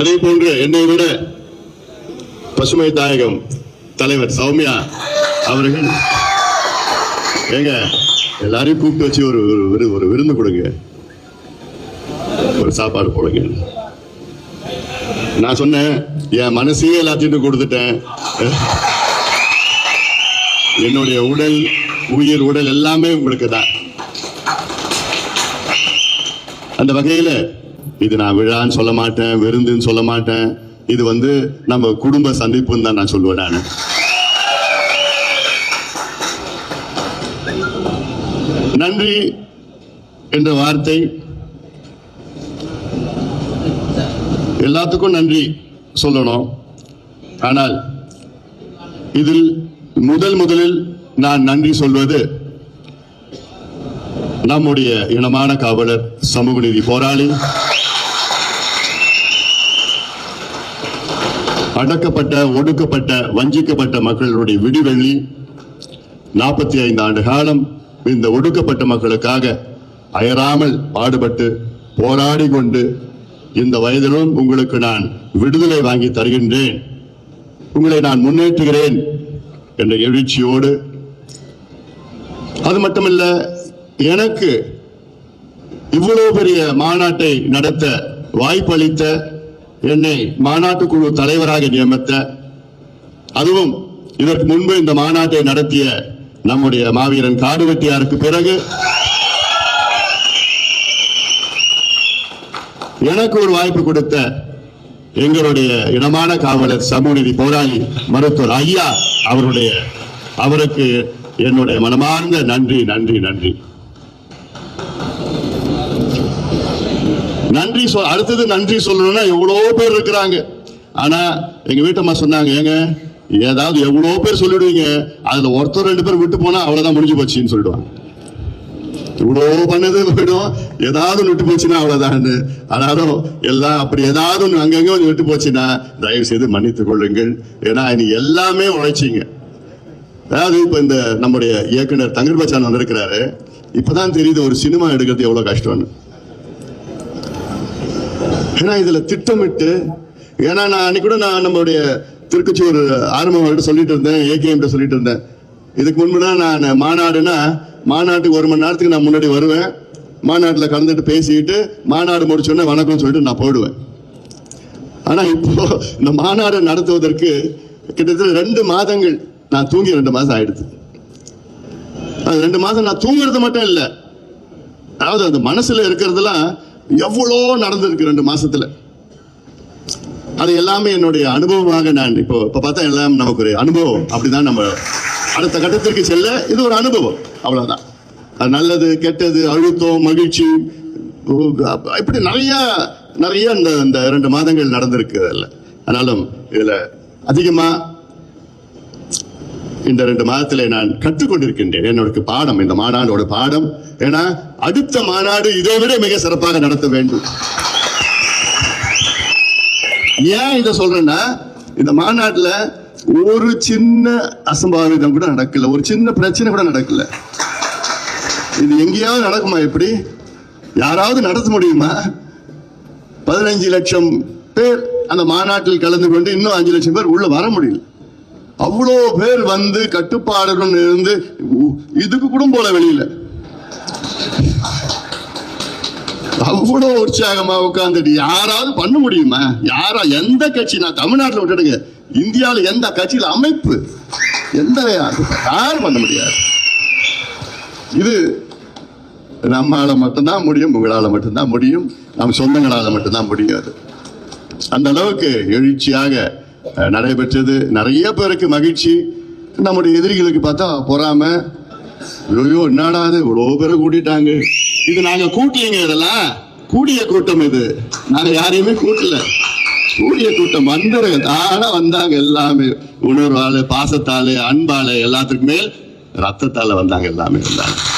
அதே போன்று என்னை விட பசுமை தாயகம் தலைவர் சௌமியா அவர்கள் ஏங்க எல்லாரையும் கூப்பிட்டு வச்சு ஒரு ஒரு ஒரு விருந்து கொடுங்க. ஒரு சாப்பாடு போடுங்க. நான் சொன்னேன் என் மனசையே எல்லாத்தையும் கொடுத்துட்டேன். என்னுடைய உடல் உயிர் உடல் எல்லாமே உங்களுக்கு தான் அந்த வகையில் இது நான் விழான்னு சொல்ல மாட்டேன் விருந்துன்னு சொல்ல மாட்டேன். இது வந்து நம்ம குடும்ப சந்திப்புன்னு தான் நான் சொல்லுவேன் நான். நன்றி என்ற வார்த்தை. எல்லாத்துக்கும் நன்றி சொல்லணும். ஆனால் இதில் முதல் முதலில் நான் நன்றி சொல்வது நம்முடைய இனமான காவலர் சமூக நீதி போராளி அடக்கப்பட்ட ஒடுக்கப்பட்ட வஞ்சிக்கப்பட்ட மக்களுடைய விடிவெள்ளி நாற்பத்தி ஐந்து ஆண்டு காலம் இந்த ஒடுக்கப்பட்ட மக்களுக்காக அயராமல் பாடுபட்டு போராடி கொண்டு இந்த வயதிலும் உங்களுக்கு நான் விடுதலை வாங்கி தருகின்றேன். உங்களை நான் முன்னேற்றுகிறேன் என்ற எழுச்சியோடு அது மட்டுமல்ல எனக்கு இவ்வளவு பெரிய மாநாட்டை நடத்த வாய்ப்பளித்த என்னை மாநாட்டு குழு தலைவராக நியமித்த அதுவும் இதற்கு முன்பு இந்த மாநாட்டை நடத்திய நம்முடைய மாவீரன் காடுவெட்டியாருக்கு பிறகு. எனக்கு ஒரு வாய்ப்பு கொடுத்த எங்களுடைய இனமான காவலர் சமூகநீதி போராளி மருத்துவர் ஐயா அவருடைய அவருக்கு என்னுடைய மனமார்ந்த நன்றி நன்றி நன்றி. நன்றி சொல் அடுத்தது நன்றி சொல்லணும்னா எவ்வளோ பேர் இருக்கிறாங்க. ஆனா எங்க வீட்டம்மா சொன்னாங்க ஏங்க ஏதாவது எவ்வளோ பேர் சொல்லிடுவீங்க அதுல ஒருத்தர் ரெண்டு பேர் விட்டு போனா அவ்வளவுதான் முடிஞ்சு போச்சுன்னு சொல்லிடுவாங்க. இவ்வளோ பண்ணது போயிடும் ஏதாவது விட்டு போச்சுன்னா அவ்வளோதான்னு ஆனாலும் எல்லாம் அப்படி ஏதாவது ஒன்று அங்கங்கே கொஞ்சம் விட்டு போச்சுன்னா தயவு செய்து மன்னித்துக் கொள்ளுங்கள். ஏன்னா இனி எல்லாமே உழைச்சிங்க. அதாவது இப்போ இந்த நம்முடைய இயக்குனர் தங்கர் பச்சான் வந்திருக்கிறாரு. இப்போதான் தெரியுது ஒரு சினிமா எடுக்கிறது எவ்வளோ கஷ்டம்னு. ஏன்னா இதில் திட்டமிட்டு ஏன்னா நான் அன்னைக்கு கூட நான் நம்மளுடைய திருக்குச்சூர் ஆரம்பம் சொல்லிட்டு இருந்தேன் ஏகேஎம்கிட்ட சொல்லிட்டு இருந்தேன். இதுக்கு முன்புனா நான் மாநாடுனா மாநாட்டுக்கு ஒரு மணி நேரத்துக்கு நான் முன்னாடி வருவேன். மாநாட்டில் கலந்துட்டு பேசிக்கிட்டு மாநாடு முடிச்சோடனே வணக்கம்னு சொல்லிட்டு நான் போயிடுவேன். ஆனால் இப்போ இந்த மாநாடு நடத்துவதற்கு கிட்டத்தட்ட ரெண்டு மாதங்கள் நான் தூங்கி ரெண்டு மாதம் ஆயிடுது. அது ரெண்டு மாதம் நான் தூங்குறது மட்டும் இல்லை. அதாவது அந்த மனசில் இருக்கிறதெல்லாம் எவ்வளோ நடந்திருக்கு ரெண்டு மாசத்துல? அது எல்லாமே என்னுடைய அனுபவமாக நான் இப்போ இப்போ பார்த்தா எல்லாம் நமக்கு ஒரு அனுபவம். அப்படிதான் நம்ம அடுத்த கட்டத்திற்கு செல்ல இது ஒரு அனுபவம். அவ்வளோதான் அது நல்லது கெட்டது அழுத்தம் மகிழ்ச்சி இப்படி நிறைய நிறைய இந்த இந்த ரெண்டு மாதங்கள் நடந்திருக்கு அதில். ஆனாலும் இதில் அதிகமாக இந்த ரெண்டு மாதத்திலே நான் கற்றுக்கொண்டிருக்கின்றேன். என்னோட பாடம் இந்த மாநாடோட பாடம். ஏன்னா அடுத்த மாநாடு இதை விட மிக சிறப்பாக நடத்த வேண்டும். ஏன் இதை சொல்றேன்னா இந்த மாநாட்டுல ஒரு சின்ன அசம்பாவிதம் கூட நடக்கல. ஒரு சின்ன பிரச்சனை கூட நடக்கல. இது எங்கேயாவது நடக்குமா எப்படி? யாராவது நடத்த முடியுமா? பதினஞ்சு லட்சம் பேர் அந்த மாநாட்டில் கலந்து கொண்டு இன்னும் அஞ்சு லட்சம் பேர் உள்ள வர முடியல. அவ்வளோ பேர் வந்து கட்டுப்பாடுடன் இருந்து உ- இதுக்கு கூட போல வெளியில. அவ்வளோ உற்சாகமா உட்காந்துட்டு யாராவது பண்ண முடியுமா? யாரா எந்த கட்சி? நான் தமிழ்நாட்டில் விட்டுடுங்க. இந்தியாவில் எந்த கட்சியில் அமைப்பு? எந்த யாரும் பண்ண முடியாது. இது நம்மளால மட்டும்தான் முடியும் உங்களால் மட்டும்தான் முடியும். நம் சொந்தங்களால் மட்டும்தான் முடியாது. அந்த அளவுக்கு எழுச்சியாக நடைபெற்றது. நிறைய பேருக்கு மகிழ்ச்சி. நம்முடைய எதிரிகளுக்கு பார்த்தா பொறாம ஐயோ என்னடா இவ்வளோ பேரை கூட்டிட்டாங்க. இது நாங்கள் கூட்டலைங்க இதெல்லாம். கூடிய கூட்டம் இது. நாங்கள் யாரையுமே கூட்டல. கூடிய கூட்டம் வந்தவங்க தானா வந்தாங்க எல்லாமே. உணர்வால பாசத்தால் அன்பால் எல்லாத்துக்குமே ரத்தத்தால் வந்தாங்க எல்லாமே. வந்தாங்க